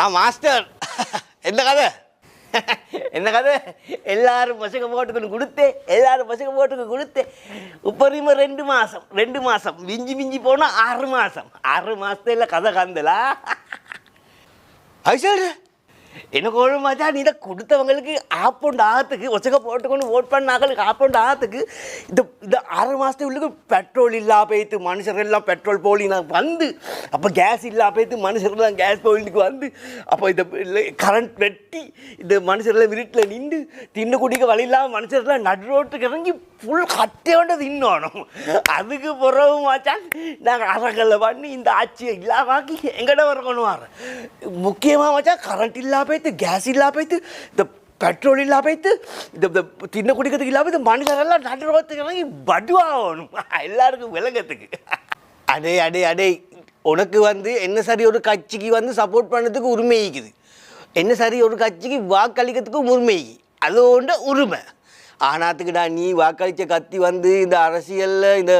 ஆ master. என்ன கதை? என்ன கதை? எல்லாரும் பசங்க போட்டுக்கொண்டு கொடுத்தேன். எல்லாரும் பசங்க போட்டுக்கு கொடுத்தேன். உப்பரிம ரெண்டு மாதம் ரெண்டு மாதம் மிஞ்சி மிஞ்சி போனால் ஆறு மாதம் ஆறு மாதத்துல கதை கந்தலா. அது சொல்ற எனக்கு ஒரு மச்சா நீ இதை கொடுத்தவங்களுக்கு ஆப்போண்டு ஆகத்துக்கு ஒச்சக்க போட்டுக்கொண்டு ஓட் பண்ணாக்களுக்கு ஆப்போண்டு ஆகத்துக்கு இந்த இந்த ஆறு மாதத்துக்கு பெட்ரோல் இல்லா போயிட்டு மனுஷர் எல்லாம் பெட்ரோல் போலினா வந்து அப்போ கேஸ் இல்லா போயிட்டு மனுஷர்கள்லாம் கேஸ் போலினுக்கு வந்து அப்போ இந்த கரண்ட் வெட்டி இந்த மனுஷர்லாம் வீட்டில் நின்று தின்னு குடிக்க வழி இல்லாமல் மனுஷர்லாம் நடு ரோட்டுக்கு இறங்கி ஃபுல் கட்டையோட தின்னோணும். அதுக்கு பிறகு மச்சான் நாங்கள் அரங்கல்ல பண்ணி இந்த ஆட்சியை இல்லாமாக்கி எங்கட வரணும் வர. முக்கியமாக மச்சான் கரண்ட் இல்லா போய் கேஸ் இல்லா போய்த்து இந்த பெட்ரோல் இல்லா போய்த்து இந்த இந்த தின்ன குடிக்கிறதுக்கு இல்லாமல் இந்த மனுஷரெல்லாம் நடு ரோட்டுக்கு இறங்கி படுவாகணும் எல்லாருக்கும் விளங்கத்துக்கு அடே அடே அடே உனக்கு வந்து என்ன சரி ஒரு கட்சிக்கு வந்து சப்போர்ட் பண்ணுறதுக்கு உரிமை இருக்குது என்ன சரி ஒரு கட்சிக்கு வாக்களிக்கிறதுக்கும் உரிமை அது ஒன்று உரிமை ஆனாத்துக்குடா நீ வாக்களித்த கத்தி வந்து இந்த அரசியலில் இந்த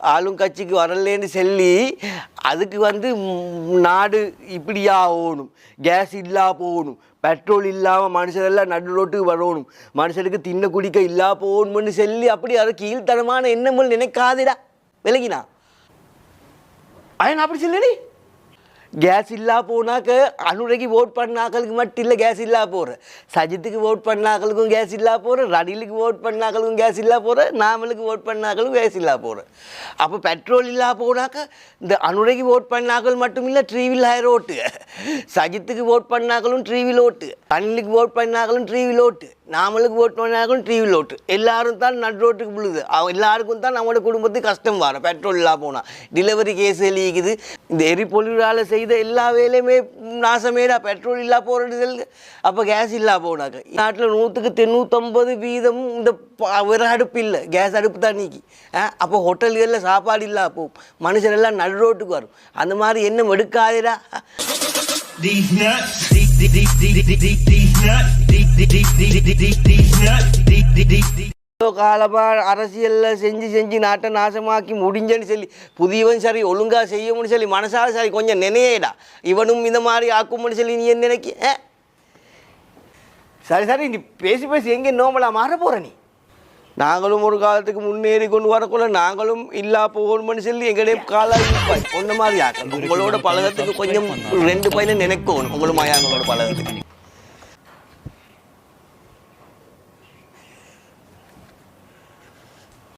ஆளும் கட்சிக்கு வரலேன்னு சொல்லி அதுக்கு வந்து நாடு இப்படியா ஆகணும். கேஸ் இல்லா போகணும். பெட்ரோல் இல்லாமல் மனுஷரெல்லாம் நடு ரோட்டுக்கு வரணும். மனுஷனுக்கு தின்ன குடிக்க இல்லா போகணும்னு சொல்லி அப்படி அது கீழ்த்தனமான எண்ணங்கள் நினைக்காதடா. விலகினா? அயன் அப்படி சொல்லடி. கேஸ் இல்லா போனாக்க அனுரைக்கு ஓட் பண்ணாக்களுக்கு மட்டும் இல்லை கேஸ் இல்லா போகிற சஜித்துக்கு ஓட் பண்ணாக்களுக்கும் கேஸ் இல்லா போகிற ரணிலுக்கு ஓட் பண்ணாக்களுக்கும் கேஸ் இல்லா போகிற நாமலுக்கு ஓட் பண்ணாக்களுக்கும் கேஸ் இல்லா போகிற அப்போ பெட்ரோல் இல்லா போனாக்க இந்த அனுரைக்கு ஓட் பண்ணாக்கள் மட்டும் இல்லை ட்ரீவில் ஹயர் ஓட்டு சஜித்துக்கு ஓட் பண்ணாக்களும் டிவியில் ஓட்டு அனிலுக்கு ஓட் பண்ணாக்களும் டிவியில் ஓட்டு நாமளுக்கு ஓட் பண்ணாக்களும் டிவியில் ஓட்டு. எல்லாரும் தான் நடு ரோட்டுக்கு விழுது. அவ எல்லாருக்கும் தான் நம்மளோட குடும்பத்துக்கு கஷ்டம் வர பெட்ரோல் இல்லா போனால் டெலிவரி கேஸ் எழுதிக்குது. இந்த எரிபொருளால் செய்த எல்லா வேலையுமே நாசமேடா. பெட்ரோல் இல்லா போகிறது அப்போ கேஸ் இல்லா போனாக்க. நாட்டில் நூற்றுக்கு தொண்ணூற்றம்பது வீதம் இந்த ப- விறகு அடுப்பு இல்லை. கேஸ் அடுப்பு தான் நீக்கி. அப்போ ஹோட்டல்களில் சாப்பாடு இல்லா போகும். மனுஷன் எல்லாம் நடு ரோட்டுக்கு வரும். அந்த மாதிரி எண்ணம் எடுக்காதேடா. These nuts, these, these, these, nuts, these, nuts, these, அரசியலில் செஞ்சு செஞ்சு நாட்டை நாசமாக்கி முடிஞ்சேன்னு சொல்லி புதியவன் சரி ஒழுங்காக செய்யணும்னு சொல்லி மனசால சரி கொஞ்சம் நினையேடா இவனும் இந்த மாதிரி ஆக்கும்னு சொல்லி நீ என்ன நினைக்க சரி சரி நீ பேசி பேசி எங்கே நோம்பலா மாற போகிற நீ நாங்களும் ஒரு காலத்துக்கு முன்னேறி கொண்டு வரக்குள்ள நாங்களும் இல்லா போகணும்னு சொல்லி எங்களே இருப்பாய் ஒன்ன மாதிரி ஆக்கணும். உங்களோட பழகத்துக்கு கொஞ்சம் ரெண்டு பையனை நினைக்கணும். உங்களும் மாயாங்களோட பழகத்துக்கு.